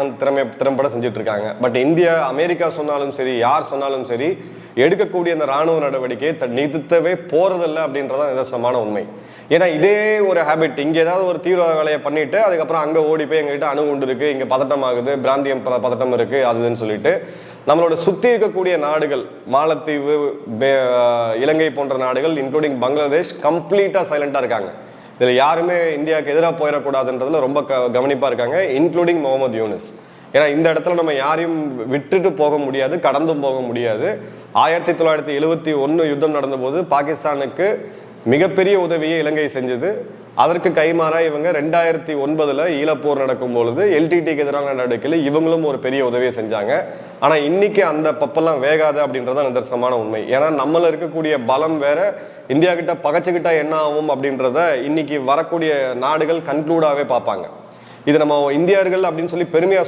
திறமை திறம்பட செஞ்சுட்டு இருக்காங்க பட் இந்தியா அமெரிக்கா சொன்னாலும் சரி யார் சொன்னாலும் சரி எடுக்கக்கூடிய அந்த ராணுவ நடவடிக்கையை த- நிறுத்தவே போறதில்லை அப்படின்றதான் நிதர்சனமான உண்மை. ஏன்னா இதே ஒரு ஹேபிட் இங்கே ஏதாவது ஒரு தீவிரவாத வேலையை பண்ணிட்டு அதுக்கப்புறம் அங்கே ஓடி போய் எங்ககிட்ட அணுகுண்டு இருக்கு இங்கே பதட்டம் ஆகுது பிராந்தியம் பத- பதட்டம் இருக்கு அதுன்னு சொல்லிட்டு நம்மளோட சுத்தி இருக்கக்கூடிய நாடுகள் மாலத்தீவு இலங்கை போன்ற நாடுகள் இன்க்ளூடிங் பங்களாதேஷ் கம்ப்ளீட்டா சைலண்டா இருக்காங்க. இதில் யாருமே இந்தியாவுக்கு எதிராக போயிடக்கூடாதுன்றதுல ரொம்ப க கவனிப்பாக இருக்காங்க இன்க்ளூடிங் முகமது யூனிஸ். ஏன்னா இந்த இடத்துல நம்ம யாரையும் விட்டுட்டு போக முடியாது கடந்தும் போக முடியாது. ஆயிரத்தி தொள்ளாயிரத்தி எழுவத்தி ஒன்று யுத்தம் நடந்தபோது பாகிஸ்தானுக்கு மிகப்பெரிய உதவியை இலங்கை செஞ்சது. அதற்கு கைமாறா இவங்க ரெண்டாயிரத்தி ஒன்பதுல ஈழப்போர் நடக்கும் பொழுது எல்டிடிக்கு எதிரான நடவடிக்கையில் இவங்களும் ஒரு பெரிய உதவியை செஞ்சாங்க. ஆனா இன்னைக்கு அந்த பப்பெல்லாம் வேகாது அப்படின்றத நிதர்சனமான உண்மை. ஏன்னா நம்மள இருக்கக்கூடிய பலம் வேற இந்தியா கிட்ட பகச்சுக்கிட்டா என்ன ஆகும் அப்படின்றத இன்னைக்கு வரக்கூடிய நாடுகள் கன்க்ளூடாவே பார்ப்பாங்க. இது நம்ம இந்தியர்கள் அப்படின்னு சொல்லி பெருமையா